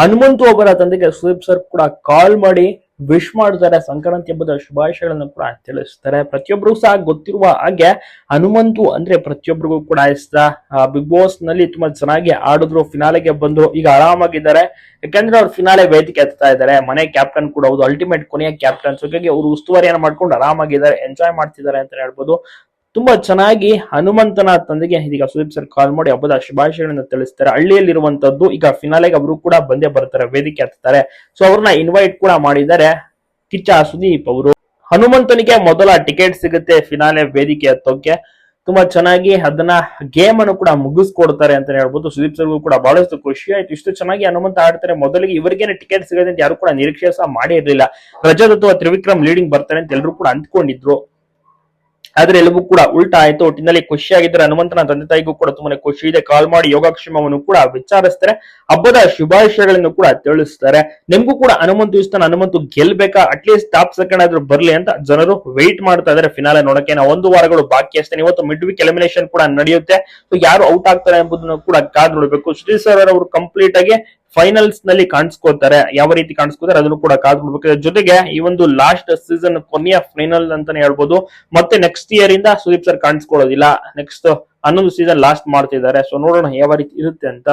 ಹನುಮಂತು ಅವರ ತಂದೆಗೆ ಸುದೀಪ್ ಸರ್ ಕೂಡ ಕಾಲ್ ಮಾಡಿ ವಿಶ್ ಮಾಡ್ತಾರೆ ಸಂಕ್ರಾಂತಿ ಹಬ್ಬದ ಶುಭಾಶಯಗಳನ್ನು ಕೂಡ ತಿಳಿಸ್ತಾರೆ. ಪ್ರತಿಯೊಬ್ಬರು ಸಹ ಗೊತ್ತಿರುವ ಹಾಗೆ ಹನುಮಂತು ಅಂದ್ರೆ ಪ್ರತಿಯೊಬ್ಬರಿಗೂ ಕೂಡ ಇಷ್ಟ. ಬಿಗ್ ಬಾಸ್ನಲ್ಲಿ ತುಂಬಾ ಚೆನ್ನಾಗಿ ಆಡಿದ್ರು ಫಿನಾಲೆಗೆ ಬಂದ್ರು, ಈಗ ಆರಾಮಾಗಿದ್ದಾರೆ. ಯಾಕಂದ್ರೆ ಅವ್ರು ಫಿನಾಲೆ ವೇದಿಕೆ ಎತ್ತಾ ಇದ್ದಾರೆ. ಮನೆ ಕ್ಯಾಪ್ಟನ್ ಕೂಡ ಹೌದು ಅಲ್ಟಿಮೇಟ್ ಕೊನೆಯ ಕ್ಯಾಪ್ಟನ್ ಹಾಗಾಗಿ ಅವರು ಉಸ್ತುವಾರಿಯನ್ನು ಮಾಡ್ಕೊಂಡು ಆರಾಮಾಗಿದ್ದಾರೆ ಎಂಜಾಯ್ ಮಾಡ್ತಿದ್ದಾರೆ ಅಂತ ಹೇಳ್ಬೋದು. ತುಂಬಾ ಚೆನ್ನಾಗಿ ಹನುಮಂತನ ತಂದೆಗೆ ಇದೀಗ ಸುದೀಪ್ ಸರ್ ಕಾಲ್ ಮಾಡಿ ಹಬ್ಬದ ಶುಭಾಶಯಗಳನ್ನು ತಿಳಿಸ್ತಾರೆ. ಹಳ್ಳಿಯಲ್ಲಿರುವಂತದ್ದು ಈಗ ಫಿನಾಲೆಗೆ ಅವರು ಕೂಡ ಬಂದೇ ಬರ್ತಾರೆ, ವೇದಿಕೆ ಹತ್ತಾರೆ ಸೊ ಅವ್ರನ್ನ ಇನ್ವೈಟ್ ಕೂಡ ಮಾಡಿದ್ದಾರೆ ಕಿಚ್ಚ ಸುದೀಪ್ ಅವರು. ಹನುಮಂತನಿಗೆ ಮೊದಲ ಟಿಕೆಟ್ ಸಿಗುತ್ತೆ ಫಿನಾಲೆ ವೇದಿಕೆ ಹತ್ತೋಕೆ. ತುಂಬಾ ಚೆನ್ನಾಗಿ ಅದನ್ನ ಗೇಮ್ ಅನ್ನು ಕೂಡ ಮುಗಿಸ್ಕೊಡ್ತಾರೆ ಅಂತ ಹೇಳ್ಬೋದು. ಸುದೀಪ್ ಸರ್ಗೂ ಕೂಡ ಬಹಳಷ್ಟು ಖುಷಿ ಆಯ್ತು. ಇಷ್ಟು ಚೆನ್ನಾಗಿ ಹನುಮಂತ ಆಡ್ತಾರೆ. ಮೊದಲಿಗೆ ಇವರಿಗೇನೆ ಟಿಕೆಟ್ ಸಿಗುತ್ತೆ ಅಂತ ಯಾರು ಕೂಡ ನಿರೀಕ್ಷೆ ಸಹ ಮಾಡಿರ್ಲಿಲ್ಲ. ರಜತ್ ಅಥವಾ ತ್ರಿವಿಕ್ರಮ್ ಲೀಡಿಂಗ್ ಬರ್ತಾರೆ ಅಂತ ಎಲ್ಲರೂ ಕೂಡ ಅಂದ್ಕೊಂಡಿದ್ರು. ಆದ್ರೆ ಎಲ್ಲವೂ ಕೂಡ ಉಲ್ಟಾ ಆಯ್ತು. ಒಟ್ಟಿನಲ್ಲಿ ಖುಷಿಯಾಗಿದ್ದರೆ ಹನುಮಂತನ ತಂದೆ ತಾಯಿಗೂ ಕೂಡ ತುಂಬಾನೇ ಖುಷಿ ಇದೆ. ಕಾಲ್ ಮಾಡಿ ಯೋಗಕ್ಷೇಮವನ್ನು ಕೂಡ ವಿಚಾರಿಸ್ತಾರೆ. ಹಬ್ಬದ ಶುಭಾಶಯಗಳನ್ನು ಕೂಡ ತಿಳಿಸ್ತಾರೆ. ನಿಮ್ಗೂ ಕೂಡ ಹನುಮಂತ ಇಷ್ಟ ಹನುಮಂತು ಗೆಲ್ಬೇಕಾ? ಅಟ್ಲೀಸ್ಟ್ ಟಾಪ್ ಸೆಕೆಂಡ್ ಆದ್ರೂ ಬರ್ಲಿ ಅಂತ ಜನರು ವೆಯ್ಟ್ ಮಾಡ್ತಾ ಇದಾರೆ ಫಿನಾಲೆ ನೋಡಕ್ಕೆ. ನಾವು ಒಂದು ವಾರಗಳು ಬಾಕಿ ಅಷ್ಟೇ. ಇವತ್ತು ಮಿಡ್ ವೀಕ್ ಎಲಿಮಿನೇಷನ್ ಕೂಡ ನಡೆಯುತ್ತೆ. ಯಾರು ಔಟ್ ಆಗ್ತಾರೆ ಎಂಬುದನ್ನು ಕೂಡ ಕಾದ್ ನೋಡಬೇಕು. ಶ್ರೀ ಸರ್ ಅವರು ಕಂಪ್ಲೀಟ್ ಆಗಿ ಫೈನಲ್ಸ್ನಲ್ಲಿ ಕಾಣಿಸ್ಕೊಳ್ತಾರೆ, ಯಾವ ರೀತಿ ಕಾಣಿಸ್ಕೋತಾರೆ ಅದನ್ನು ಕೂಡ ಕಾದ್ ನೋಡ್ಬೇಕು ಜೊತೆಗೆ ಈ ಒಂದು ಲಾಸ್ಟ್ ಸೀಸನ್ ಕೊನೆಯ ಫೈನಲ್ ಅಂತಾನೆ ಹೇಳ್ಬೋದು. ಮತ್ತೆ ನೆಕ್ಸ್ಟ್ ಇಯರ್ ಇಂದ ಸುದೀಪ್ ಸರ್ ಕಾಣಿಸ್ಕೊಳ್ಳೋದಿಲ್ಲ. ನೆಕ್ಸ್ಟ್ ಹನ್ನೊಂದು ಸೀಸನ್ ಲಾಸ್ಟ್ ಮಾಡ್ತಿದ್ದಾರೆ. ಸೊ ನೋಡೋಣ ಯಾವ ರೀತಿ ಇರುತ್ತೆ ಅಂತ.